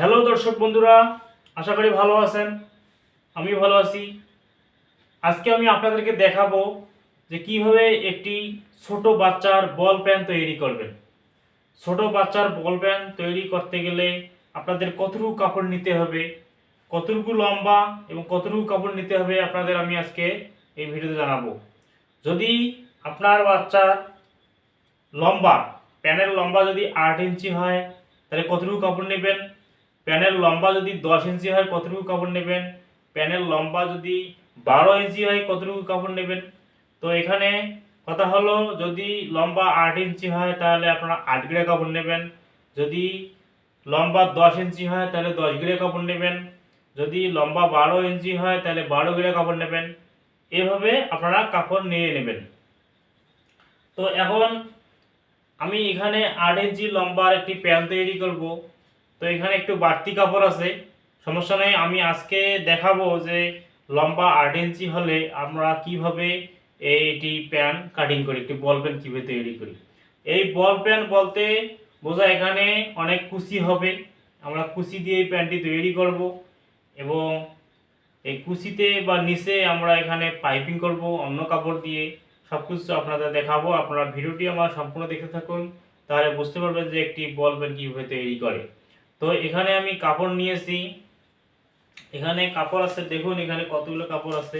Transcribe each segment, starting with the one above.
Hello দর্শক বন্ধুরা, আশা করি ভালো আছেন। আমি ভালো আছি। আজকে আমি আপনাদেরকে দেখাবো যে কীভাবে একটি ছোট বাচ্চার বল প্যান তৈরি করবেন। ছোট বাচ্চার বল প্যান তৈরি করতে গেলে আপনাদের কতটুকু কাপড় নিতে হবে, কতটুকু লম্বা এবং কতটুকু কাপড় নিতে হবে আপনাদের আমি আজকে এই ভিডিওতে জানাব। যদি আপনার বাচ্চার লম্বা, প্যানের লম্বা যদি আট ইঞ্চি হয়, তাহলে কতটুকু কাপড় নেবেন? প্যানের লম্বা যদি দশ ইঞ্চি হয়, কতটুকু কাপড় নেবেন? প্যানের লম্বা যদি বারো ইঞ্চি হয়, কতটুকু কাপড় নেবেন? তো এখানে কথা হলো, যদি লম্বা আট ইঞ্চি হয়, তাহলে আপনারা আট গিরে কাপড় নেবেন। যদি লম্বা দশ ইঞ্চি হয়, তাহলে দশ গিরে কাপড় নেবেন। যদি লম্বা বারো ইঞ্চি হয়, তাহলে বারো গিরে কাপড় নেবেন। এভাবে আপনারা কাপড় নিয়ে নেবেন। তো এখন আমি এখানে আট ইঞ্চি লম্বার একটি প্যান্ট তৈরি করব। তো এখানে একটু বাড়তি কাপড় আছে। সমস্যা নেই, আমি আজকে দেখাবো যে লম্বা আট ইঞ্চি হলে আমরা কীভাবে এইটি প্যান কাটিং করি, একটি বল প্যান কীভাবে তৈরি করি। এই বল প্যান বলতে বোঝা এখানে অনেক কুচি হবে, আমরা কুচি দিয়ে এই প্যান্টটি তৈরি করব এবং এই কুচিতে বা নিচে আমরা এখানে পাইপিং করব, অন্য কাপড় দিয়ে। সব কিছু আপনাদের দেখাবো, আপনারা ভিডিওটি আমার সম্পূর্ণ দেখতে থাকুন, তাহলে বুঝতে পারবেন যে একটি বল প্যান কীভাবে তৈরি করে। তো এখানে আমি কাপড় নিয়েছি। এখানে কাপড় আছে, দেখুন এখানে কতগুলো কাপড় আছে।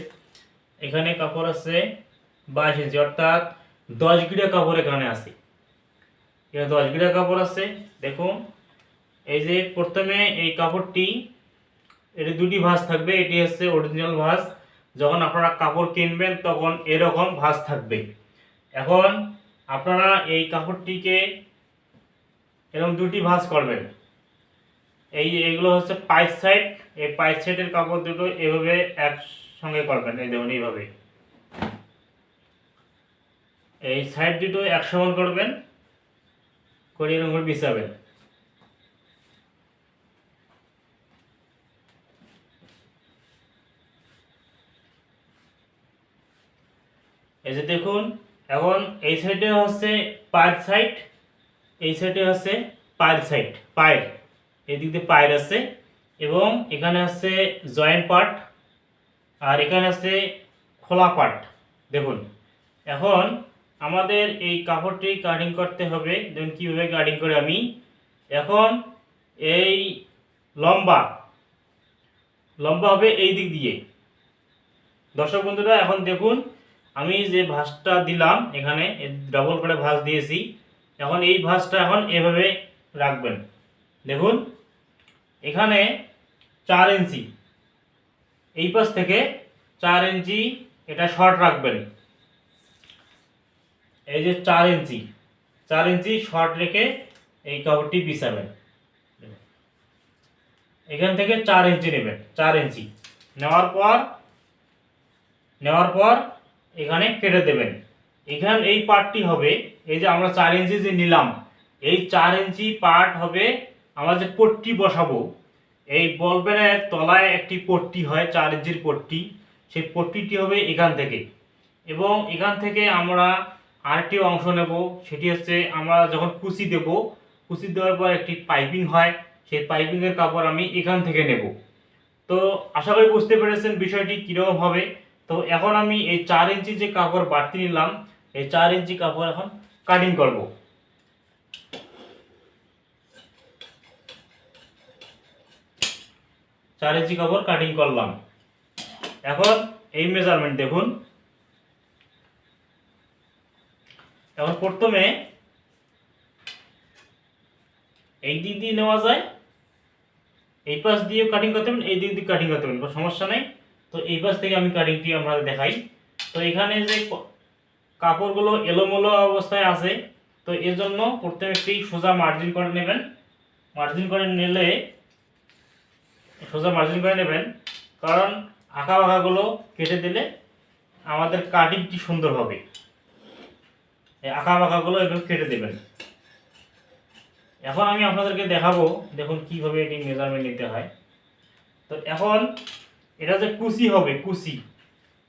এখানে কাপড় আছে বাইশ ইঞ্চি, অর্থাৎ দশ গিরা কাপড় এখানে আছে। এখানে দশ গিরা কাপড় আছে, দেখুন। এই যে প্রথমে এই কাপড়টি, এটি দুটি ভাঁজ থাকবে, এটি হচ্ছে অরিজিনাল ভাঁজ। যখন আপনারা কাপড় কিনবেন, তখন এরকম ভাঁজ থাকবে। এখন আপনারা এই কাপড়টিকে এরকম দুটি ভাঁজ করবেন। এই এগুলো হচ্ছে পাইপ সাইড এই পাইপ সাইডের কাপড় দুটো এভাবে একসঙ্গে করবেন, এই দেখুন এইভাবে। এই সাইড দুটো এক সমান করবেন করে এরকম করে বিছাবেন। এই যে দেখুন, এখন এই সাইডে হচ্ছে পায়ের সাইড এই সাইডে হচ্ছে পায়ের সাইড পায়ের। এদিক দিয়ে পায়ের আছে এবং এখানে আছে জয়েন্ট পার্ট আর এখানে আছে খোলা পার্ট। দেখুন, এখন আমাদের এই কাপড়টি কাটিং করতে হবে। দেখুন কীভাবে কাটিং করে আমি? এখন এই লম্বা লম্বা হবে এই দিক দিয়ে। দর্শক বন্ধুরা, এখন দেখুন, আমি যে ভাঁজটা দিলাম এখানে ডাবল করে ভাঁজ দিয়েছি। এখন এই ভাঁজটা এখন এভাবে রাখবেন। দেখুন এখানে চার ইঞ্চি। এই পাশ থেকে চার ইঞ্চি এটা শর্ট রাখবেন। এই যে চার ইঞ্চি চার ইঞ্চি শর্ট রেখে এই কাপড়টি বিছাবেন। এখান থেকে চার ইঞ্চি নেবেন, চার ইঞ্চি। নেওয়ার পর নেওয়ার পর এখানে কেটে দেবেন। এখান, এই পার্টটি হবে, এই যে আমরা চার ইঞ্চি যে নিলাম, এই চার ইঞ্চি পার্ট হবে আমরা যে পট্টি বসাবো, এই বলবেনের তলায় একটি পট্টি হয়, চার ইঞ্চির পট্টি। সেই পট্টিটি হবে এখান থেকে। এবং এখান থেকে আমরা আরেকটি অংশ নেব, সেটি হচ্ছে আমরা যখন কুচি দেব, কুচি দেওয়ার পর একটি পাইপিং হয়, সেই পাইপিংয়ের কাপড় আমি এখান থেকে নেব। তো আশা করি বুঝতে পেরেছেন বিষয়টি কীরকম হবে। তো এখন আমি এই চার ইঞ্চি যে কাপড় বাড়তি নিলাম, এই চার ইঞ্চি কাপড় এখন কাটিং করব। চার ইঞ্চি কাপড় কাটিং করলাম। এখন এই মেজারমেন্ট দেখুন। এখন প্রথমে এই দিক দিয়ে নেওয়া যায়। এই পাশ দিয়ে কাটিং করতে পারেন এই দিক দিয়ে কাটিং করতে পারেন কোনো সমস্যা নেই। তো এই পাশ থেকে আমি কাটিংটি আপনাদের দেখাই। তো এখানে যে কাপড়গুলো এলোমেলো অবস্থায় আছে, তো এর জন্য প্রথমে একটি সোজা মার্জিন করে নেবেন। মার্জিন করে নিলে সোজা মার্জিন করে নেবেন, কারণ আঁকা বাঁকাগুলো কেটে দিলে আমাদের কাটিংটি সুন্দর হবে। এই আঁকা বাঁকাগুলো এগুলো কেটে দেবেন। এখন আমি আপনাদেরকে দেখাবো, দেখুন কীভাবে এটি মেজারমেন্ট নিতে হয়। তো এখন এটা যে কুচি হবে কুচি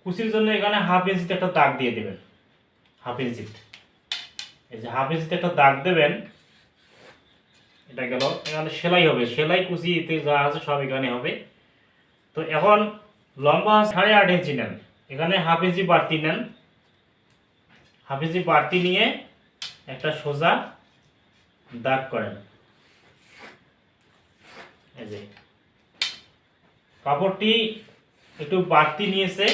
কুচির জন্য এখানে হাফ ইঞ্চিতে একটা দাগ দিয়ে দেবেন। হাফ ইঞ্চিতে এই যে হাফ ইঞ্চিতে একটা দাগ দেবেন এটা গেল। এখানে সেলাই হবে। সেলাই কুচিতে যা আছে সব এখানে হবে। তো এখন লম্বা সাড়ে আট ইঞ্চি নেন। এখানে হাফ ইঞ্চি বাড়তি নেন। হাফ ইঞ্চি বাড়তি নিয়ে একটা সোজা দাগ করেন। এই যে। কাপড়টি একটু বাড়তি নিয়েছে।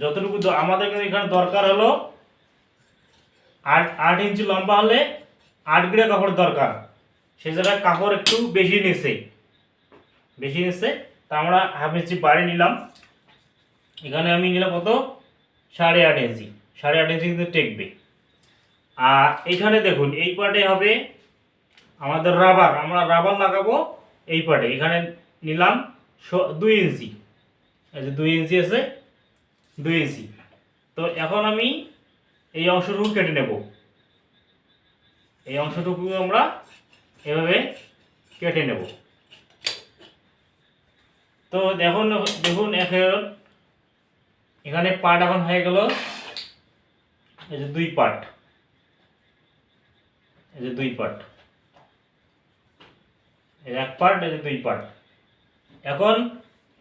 যতটুকু আমাদের এখানে দরকার হলো আট আট ইঞ্চি লম্বা হলে আট গ্রে কাপড় দরকার। সেই জায়গায় কাপড় একটু বেশি নিয়েছে বেশি নিয়েছে তা আমরা হাফ ইঞ্চি বাড়ি নিলাম। এখানে আমি নিলাম কত? সাড়ে আট ইঞ্চি সাড়ে আট ইঞ্চি কিন্তু টেকবে। আর এইখানে দেখুন, এই পার্টে হবে আমাদের রাবার। আমরা রাবার লাগাবো এই পার্টে এখানে নিলাম দুই ইঞ্চি যে দুই ইঞ্চি আছে, দুই ইঞ্চি তো এখন আমি এই অংশটুকু কেটে নেব। এই অংশটুকু আমরা এভাবে কেটে নেব। তো দেখুন দেখুন এখন এখানে পার্ট এখন হয়ে গেল। এই যে দুই পার্ট এই যে দুই পার্ট এক পার্ট এই যে দুই পার্ট এখন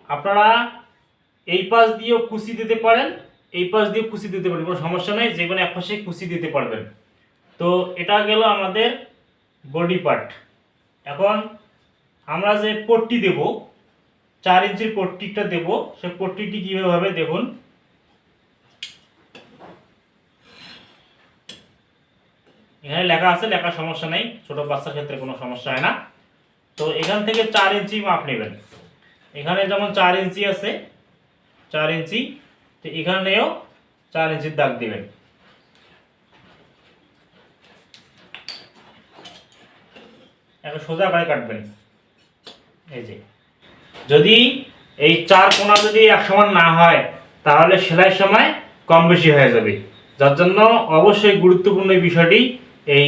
আপনারা এই পাশ দিয়েও কুচি দিতে পারেন, এই পাশ দিয়ে কুচি দিতে পারেন, কোনো সমস্যা নেই, যে কোনো এক পাশে কুচি দিতে পারবেন। তো এটা গেল আমাদের বডি পার্ট এখন আমরা যে পট্টি দেব, চার ইঞ্চির পট্টিটা দেব, সে পট্টিটি কীভাবে দেখুন। এখানে লেখা আছে, লেখার সমস্যা নেই, ছোট বাচ্চার ক্ষেত্রে কোনো সমস্যা হয় না। তো এখান থেকে চার ইঞ্চি মাপ নেবেন। এখানে যেমন চার ইঞ্চি আছে, চার ইঞ্চি, তো এখানেও চার ইঞ্চির দাগ দিবেন। একটা সোজা করে কাটবেন। এই যে। যদি এই চার কোণা যদি এক সমান না হয়, তাহলে সেলাইয়ের সময় কম বেশি হয়ে যাবে। যার জন্য অবশ্যই গুরুত্বপূর্ণ বিষয়টি, এই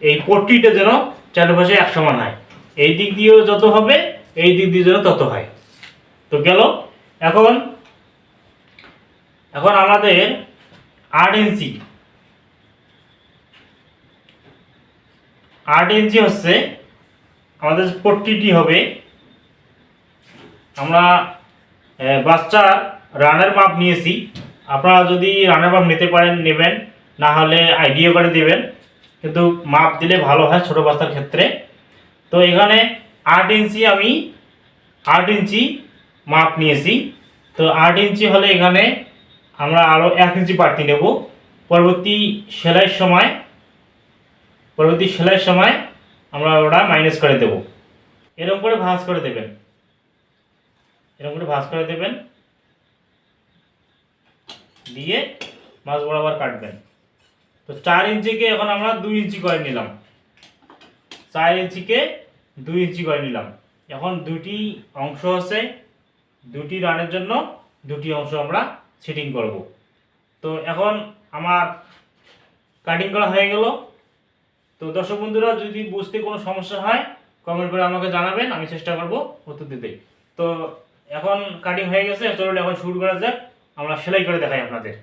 এই পট্টিটা যেন চারপাশে এক সমান হয়। এই দিক দিয়েও যত হবে, এই দিক দিয়ে যেন তত হয়। তো গেল। এখন এখন আমাদের আট ইঞ্চি। আট ইঞ্চি হচ্ছে আমাদের পট্টিটি হবে আমরা আহ, বাচ্চার রানের মাপ নিয়েছি। আপনারা যদি রানের মাপ নিতে পারেন নেবেন না হলে আইডিয়া করে দেবেন। কিন্তু মাপ দিলে ভালো হয় ছোট বাচ্চার ক্ষেত্রে। তো এখানে আট ইঞ্চি আমি আট ইঞ্চি মাপ নিয়েছি। তো আট ইঞ্চি হলে এখানে আমরা আরও এক ইঞ্চি বাড়তি নেব। পরবর্তী সেলাইয়ের সময় পরবর্তী সেলাইয়ের সময় আমরা ওটা মাইনাস করে দেব। এরকম করে ভাঁজ করে দেবেন। এরকম করে ভাঁজ করে দেবেন। দিয়ে মাছ বরাবর কাটবেন। তো চার ইঞ্চিকে এখন আমরা দুই ইঞ্চি করে নিলাম। চার ইঞ্চিকে দুই ইঞ্চি করে নিলাম। এখন দুটি অংশ আছে, দুটি রানের জন্য দুটি অংশ আমরা সেটিং করব। তো এখন আমার কাটিং করা হয়ে গেল। তো দর্শক বন্ধুরা, যদি বুঝতে কোনো সমস্যা হয় কমেন্ট করে আমাকে জানাবেন, আমি চেষ্টা করব উত্তর দিতে। তো এখন কাটিং হয়ে গেছে, চলুন এখন শুরু করা যাক, আমরা সেলাই করে দেখাই আপনাদের।